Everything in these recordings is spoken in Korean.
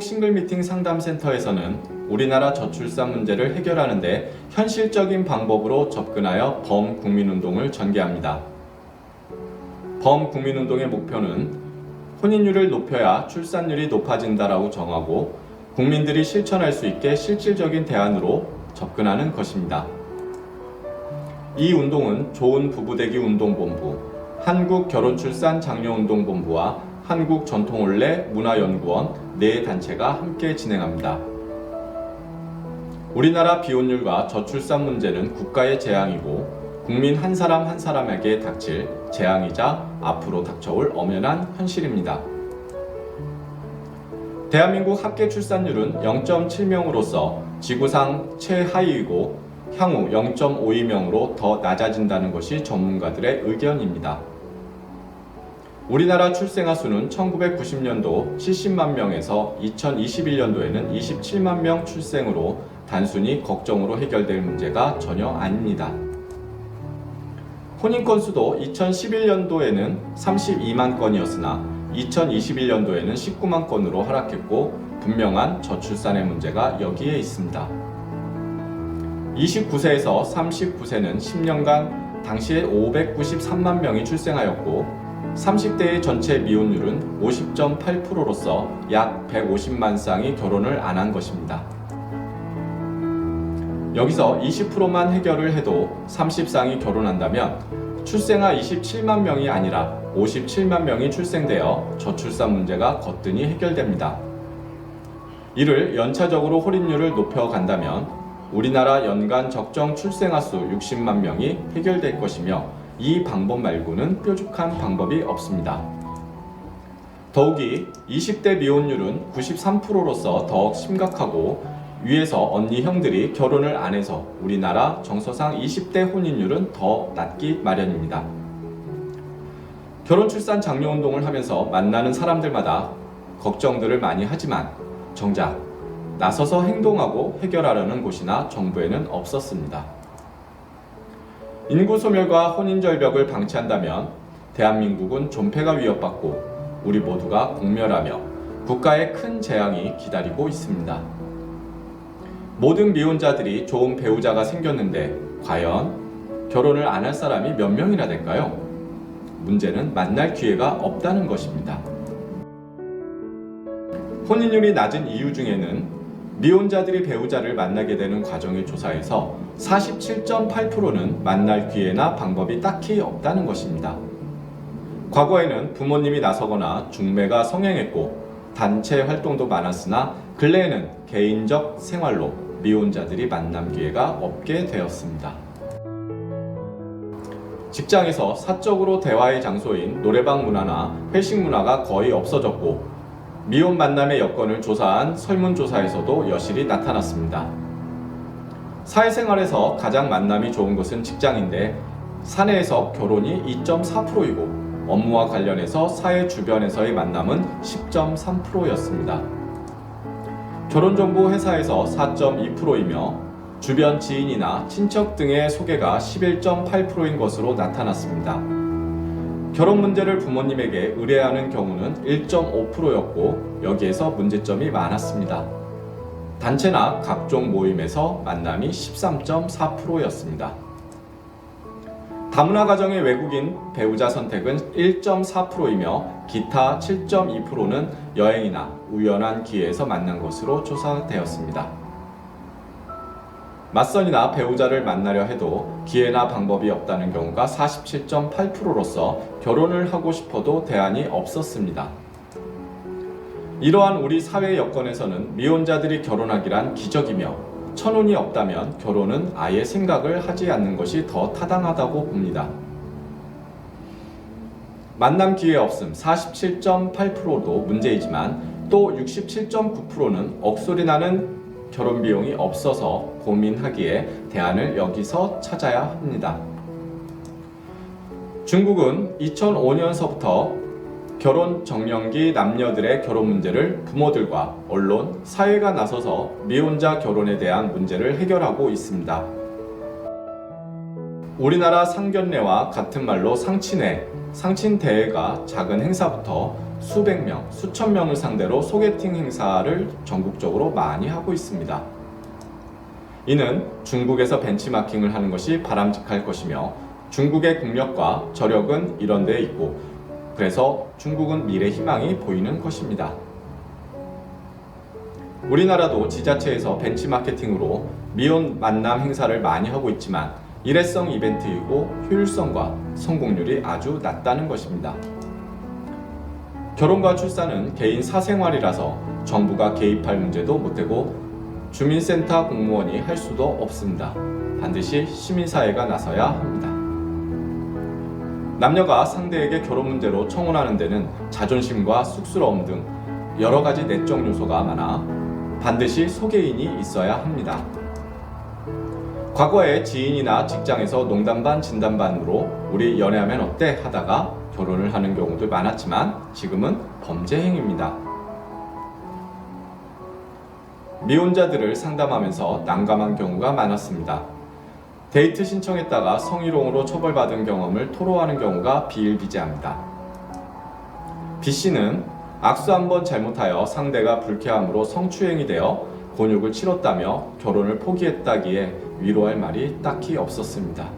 한국 싱글미팅 상담센터에서는 우리나라 저출산 문제를 해결하는 데 현실적인 방법으로 접근하여 범국민운동을 전개합니다. 범국민운동의 목표는 혼인율을 높여야 출산율이 높아진다라고 정하고 국민들이 실천할 수 있게 실질적인 대안으로 접근하는 것입니다. 이 운동은 좋은 부부되기 운동본부, 한국결혼출산장려운동본부와 한국전통올레 문화연구원 네 단체가 함께 진행합니다. 우리나라 비혼율과 저출산 문제는 국가의 재앙이고 국민 한 사람 한 사람에게 닥칠 재앙이자 앞으로 닥쳐올 엄연한 현실입니다. 대한민국 합계 출산율은 0.7명으로서 지구상 최하위이고 향후 0.52명으로 더 낮아진다는 것이 전문가들의 의견입니다. 우리나라 출생아 수는 1990년도 70만 명에서 2021년도에는 27만 명 출생으로 단순히 걱정으로 해결될 문제가 전혀 아닙니다. 혼인 건수도 2011년도에는 32만 건이었으나 2021년도에는 19만 건으로 하락했고 분명한 저출산의 문제가 여기에 있습니다. 29세에서 39세는 10년간 당시에 593만 명이 출생하였고 30대의 전체 미혼율은 50.8%로서 약 150만 쌍이 결혼을 안 한 것입니다. 여기서 20%만 해결을 해도 30쌍이 결혼한다면 출생아 27만 명이 아니라 57만 명이 출생되어 저출산 문제가 거뜬히 해결됩니다. 이를 연차적으로 혼인율을 높여간다면 우리나라 연간 적정 출생아 수 60만 명이 해결될 것이며 이 방법 말고는 뾰족한 방법이 없습니다. 더욱이 20대 미혼율은 93%로서 더욱 심각하고 위에서 언니 형들이 결혼을 안 해서 우리나라 정서상 20대 혼인율은 더 낮기 마련입니다. 결혼 출산 장려 운동을 하면서 만나는 사람들마다 걱정들을 많이 하지만 정작 나서서 행동하고 해결하려는 곳이나 정부에는 없었습니다. 인구 소멸과 혼인 절벽을 방치한다면 대한민국은 존폐가 위협받고 우리 모두가 공멸하며 국가의 큰 재앙이 기다리고 있습니다. 모든 미혼자들이 좋은 배우자가 생겼는데 과연 결혼을 안 할 사람이 몇 명이나 될까요? 문제는 만날 기회가 없다는 것입니다. 혼인율이 낮은 이유 중에는 미혼자들이 배우자를 만나게 되는 과정의 조사에서 47.8%는 만날 기회나 방법이 딱히 없다는 것입니다. 과거에는 부모님이 나서거나 중매가 성행했고 단체 활동도 많았으나 근래에는 개인적 생활로 미혼자들이 만남 기회가 없게 되었습니다. 직장에서 사적으로 대화의 장소인 노래방 문화나 회식 문화가 거의 없어졌고 미혼 만남의 여건을 조사한 설문조사에서도 여실히 나타났습니다. 사회생활에서 가장 만남이 좋은 것은 직장인데 사내에서 결혼이 2.4%이고 업무와 관련해서 사회 주변에서의 만남은 10.3%였습니다. 결혼정보 회사에서 4.2%이며 주변 지인이나 친척 등의 소개가 11.8%인 것으로 나타났습니다. 결혼 문제를 부모님에게 의뢰하는 경우는 1.5%였고 여기에서 문제점이 많았습니다. 단체나 각종 모임에서 만남이 13.4%였습니다. 다문화 가정의 외국인 배우자 선택은 1.4%이며 기타 7.2%는 여행이나 우연한 기회에서 만난 것으로 조사되었습니다. 맞선이나 배우자를 만나려 해도 기회나 방법이 없다는 경우가 47.8%로서 결혼을 하고 싶어도 대안이 없었습니다. 이러한 우리 사회 여건에서는 미혼자들이 결혼하기란 기적이며 천운이 없다면 결혼은 아예 생각을 하지 않는 것이 더 타당하다고 봅니다. 만남 기회 없음 47.8%도 문제이지만 또 67.9%는 억소리 나는 결혼 비용이 없어서 고민하기에 대안을 여기서 찾아야 합니다. 중국은 2005년서부터 결혼 정년기 남녀들의 결혼 문제를 부모들과 언론, 사회가 나서서 미혼자 결혼에 대한 문제를 해결하고 있습니다. 우리나라 상견례와 같은 말로 상친회, 상친대회가 작은 행사부터 수백 명, 수천 명을 상대로 소개팅 행사를 전국적으로 많이 하고 있습니다. 이는 중국에서 벤치마킹을 하는 것이 바람직할 것이며 중국의 국력과 저력은 이런 데에 있고 그래서 중국은 미래 희망이 보이는 것입니다. 우리나라도 지자체에서 벤치마케팅으로 미혼 만남 행사를 많이 하고 있지만 일회성 이벤트이고 효율성과 성공률이 아주 낮다는 것입니다. 결혼과 출산은 개인 사생활이라서 정부가 개입할 문제도 못되고 주민센터 공무원이 할 수도 없습니다. 반드시 시민사회가 나서야 합니다. 남녀가 상대에게 결혼 문제로 청혼하는 데는 자존심과 쑥스러움 등 여러 가지 내적 요소가 많아 반드시 소개인이 있어야 합니다. 과거에 지인이나 직장에서 농담 반 진담 반으로 우리 연애하면 어때 하다가 결혼을 하는 경우도 많았지만 지금은 범죄 행위입니다. 미혼자들을 상담하면서 난감한 경우가 많았습니다. 데이트 신청했다가 성희롱으로 처벌받은 경험을 토로하는 경우가 비일비재합니다. B 씨는 악수 한 번 잘못하여 상대가 불쾌함으로 성추행이 되어 곤욕을 치렀다며 결혼을 포기했다기에 위로할 말이 딱히 없었습니다.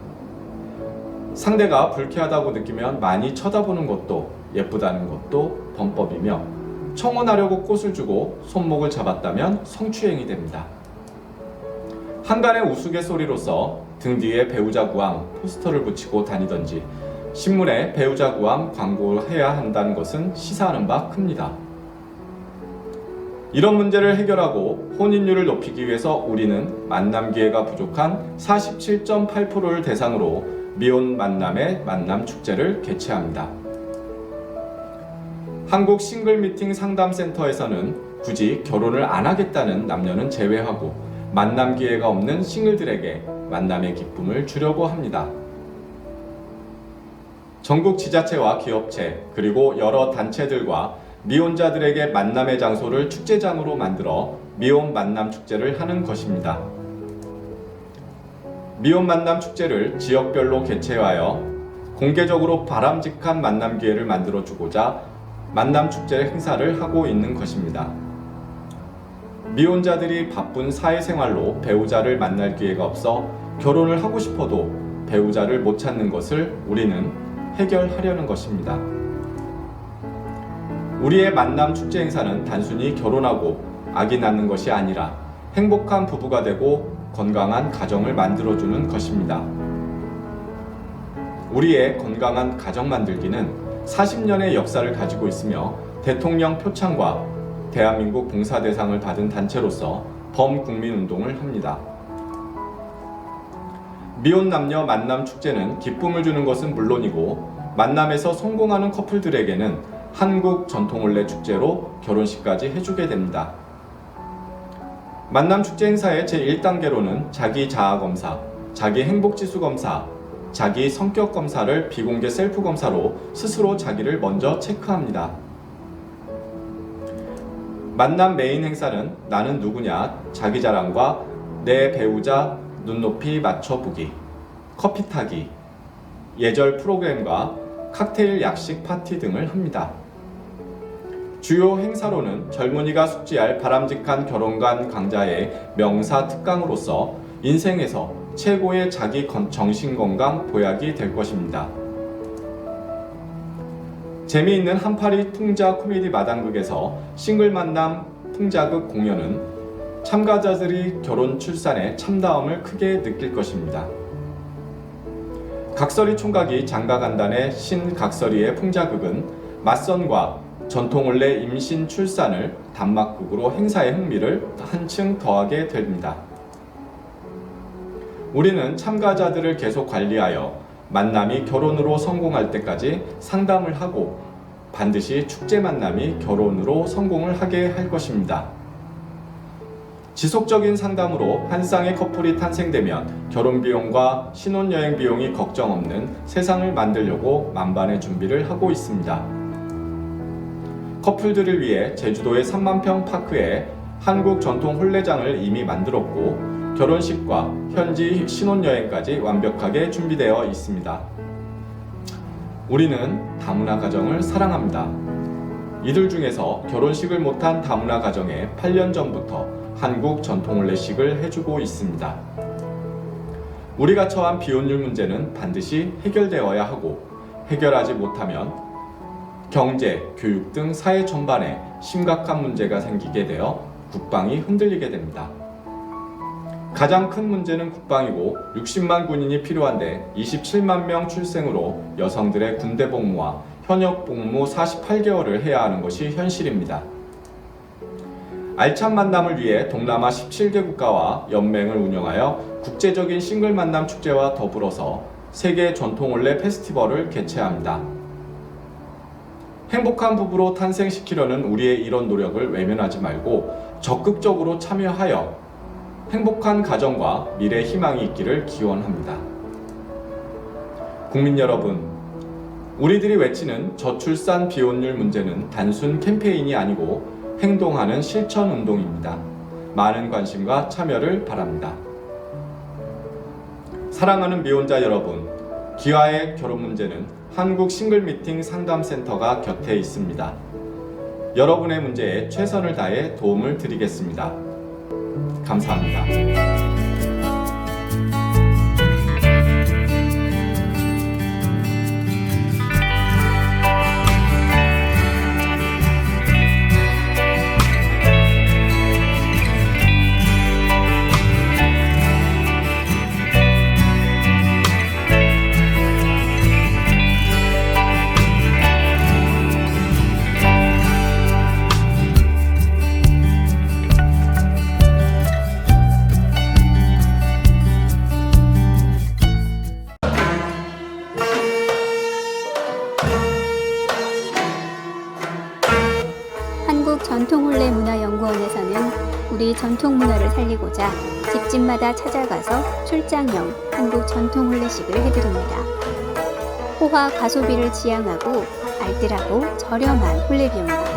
상대가 불쾌하다고 느끼면 많이 쳐다보는 것도 예쁘다는 것도 범법이며 청혼하려고 꽃을 주고 손목을 잡았다면 성추행이 됩니다. 한간의 우스갯소리로서 등 뒤에 배우자 구함 포스터를 붙이고 다니던지 신문에 배우자 구함 광고해야 한다는 것은 시사하는 바 큽니다. 이런 문제를 해결하고 혼인율을 높이기 위해서 우리는 만남 기회가 부족한 47.8%를 대상으로 미혼 만남의 만남 축제를 개최합니다. 한국 싱글 미팅 상담센터에서는 굳이 결혼을 안 하겠다는 남녀는 제외하고 만남 기회가 없는 싱글들에게 만남의 기쁨을 주려고 합니다. 전국 지자체와 기업체 그리고 여러 단체들과 미혼자들에게 만남의 장소를 축제장으로 만들어 미혼 만남 축제를 하는 것입니다. 미혼 만남 축제를 지역별로 개최하여 공개적으로 바람직한 만남 기회를 만들어 주고자 만남 축제 행사를 하고 있는 것입니다. 미혼자들이 바쁜 사회생활로 배우자를 만날 기회가 없어 결혼을 하고 싶어도 배우자를 못 찾는 것을 우리는 해결하려는 것입니다. 우리의 만남 축제 행사는 단순히 결혼하고 아기 낳는 것이 아니라 행복한 부부가 되고 건강한 가정을 만들어주는 것입니다. 우리의 건강한 가정 만들기는 40년의 역사를 가지고 있으며 대통령 표창과 대한민국 봉사대상을 받은 단체로서 범국민운동을 합니다. 미혼 남녀 만남 축제는 기쁨을 주는 것은 물론이고 만남에서 성공하는 커플들에게는 한국 전통혼례 축제로 결혼식까지 해주게 됩니다. 만남 축제 행사의 제1단계로는 자기 자아 검사, 자기 행복 지수 검사, 자기 성격 검사를 비공개 셀프 검사로 스스로 자기를 먼저 체크합니다. 만남 메인 행사는 나는 누구냐, 자기 자랑과 내 배우자 눈높이 맞춰보기, 커피 타기, 예절 프로그램과 칵테일 약식 파티 등을 합니다. 주요 행사로는 젊은이가 숙지할 바람직한 결혼관 강자의 명사 특강으로서 인생에서 최고의 자기 정신건강 보약이 될 것입니다. 재미있는 한파리 풍자 코미디 마당극에서 싱글 만남 풍자극 공연은 참가자들이 결혼 출산에 참다움을 크게 느낄 것입니다. 각설이 총각이 장가간단의 신각설이의 풍자극은 맞선과 전통원래 임신 출산을 단막극으로 행사의 흥미를 한층 더하게 됩니다. 우리는 참가자들을 계속 관리하여 만남이 결혼으로 성공할 때까지 상담을 하고 반드시 축제 만남이 결혼으로 성공을 하게 할 것입니다. 지속적인 상담으로 한 쌍의 커플이 탄생되면 결혼 비용과 신혼여행 비용이 걱정 없는 세상을 만들려고 만반의 준비를 하고 있습니다. 커플들을 위해 제주도의 3만 평 파크에 한국 전통 혼례장을 이미 만들었고 결혼식과 현지 신혼여행까지 완벽하게 준비되어 있습니다. 우리는 다문화 가정을 사랑합니다. 이들 중에서 결혼식을 못한 다문화 가정에 8년 전부터 한국 전통혼례식을 해주고 있습니다. 우리가 처한 비혼율 문제는 반드시 해결되어야 하고 해결하지 못하면 경제, 교육 등 사회 전반에 심각한 문제가 생기게 되어 국방이 흔들리게 됩니다. 가장 큰 문제는 국방이고 60만 군인이 필요한데 27만 명 출생으로 여성들의 군대 복무와 현역 복무 48개월을 해야 하는 것이 현실입니다. 알찬 만남을 위해 동남아 17개 국가와 연맹을 운영하여 국제적인 싱글 만남 축제와 더불어서 세계 전통혼례 페스티벌을 개최합니다. 행복한 부부로 탄생시키려는 우리의 이런 노력을 외면하지 말고 적극적으로 참여하여 행복한 가정과 미래 희망이 있기를 기원합니다. 국민 여러분, 우리들이 외치는 저출산 비혼율 문제는 단순 캠페인이 아니고 행동하는 실천 운동입니다. 많은 관심과 참여를 바랍니다. 사랑하는 미혼자 여러분, 기아의 결혼 문제는 한국 싱글 미팅 상담센터가 곁에 있습니다. 여러분의 문제에 최선을 다해 도움을 드리겠습니다. 감사합니다. 전통혼례 문화연구원에서는 우리 전통 문화를 살리고자 집집마다 찾아가서 출장형 한국 전통혼례식을 해드립니다. 호화 가소비를 지향하고 알뜰하고 저렴한 혼례 비용입니다.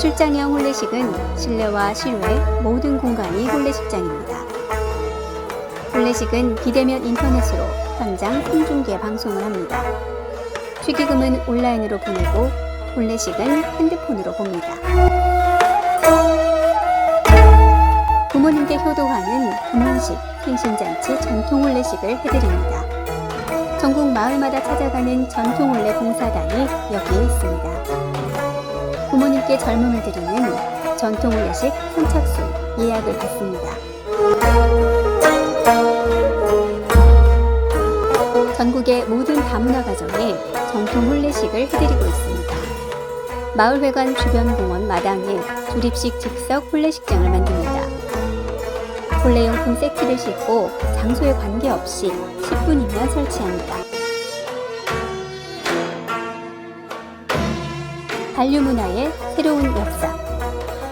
출장형 혼례식은 실내와 실외 모든 공간이 혼례식장입니다. 혼례식은 비대면 인터넷으로 현장 생중계 방송을 합니다. 축의금은 온라인으로 보내고 혼례식은 핸드폰으로 봅니다. 부모님께 효도하는 금혼식, 생신잔치 전통 혼례식을 해드립니다. 전국 마을마다 찾아가는 전통 혼례 봉사단이 여기에 있습니다. 부모님께 젊음을 드리는 전통 혼례식 선착순 예약을 받습니다. 전국의 모든 다문화 가정에 전통 혼례식을 해드리고 있습니다. 마을회관 주변 공원 마당에 조립식 즉석 혼례식장을 만듭니다. 혼례용품 세트를 싣고 장소에 관계없이 10분이면 설치합니다. 한류문화의 새로운 역사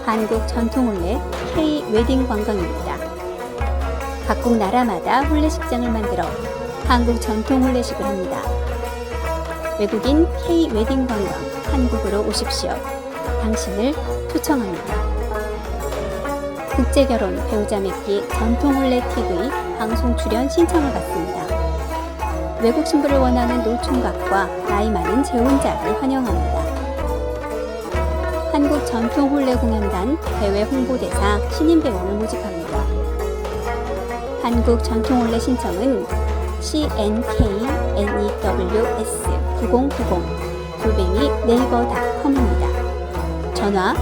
한국 전통혼례 K-웨딩 관광입니다. 각국 나라마다 혼례식장을 만들어 한국 전통혼례식을 합니다. 외국인 K-웨딩 관광 한국으로 오십시오. 당신을 초청합니다. 국제결혼 배우자 맺기 전통혼례 TV 방송 출연 신청을 받습니다. 외국 신부를 원하는 노총각과 나이 많은 재혼자를 환영합니다. 한국 전통혼례 공연단 대외 홍보대사 신인 배우를 모집합니다. 한국 전통혼례 신청은 CNKNEWS 9090 골뱅이 네이버닷컴입니다. 전화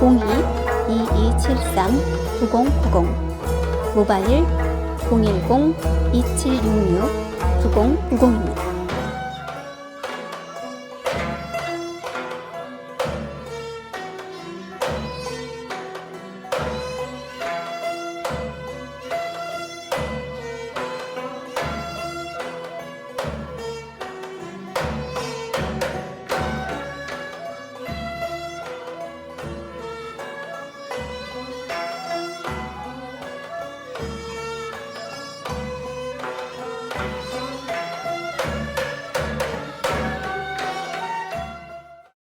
02-2273-9090 모바일 010-2766-9090입니다.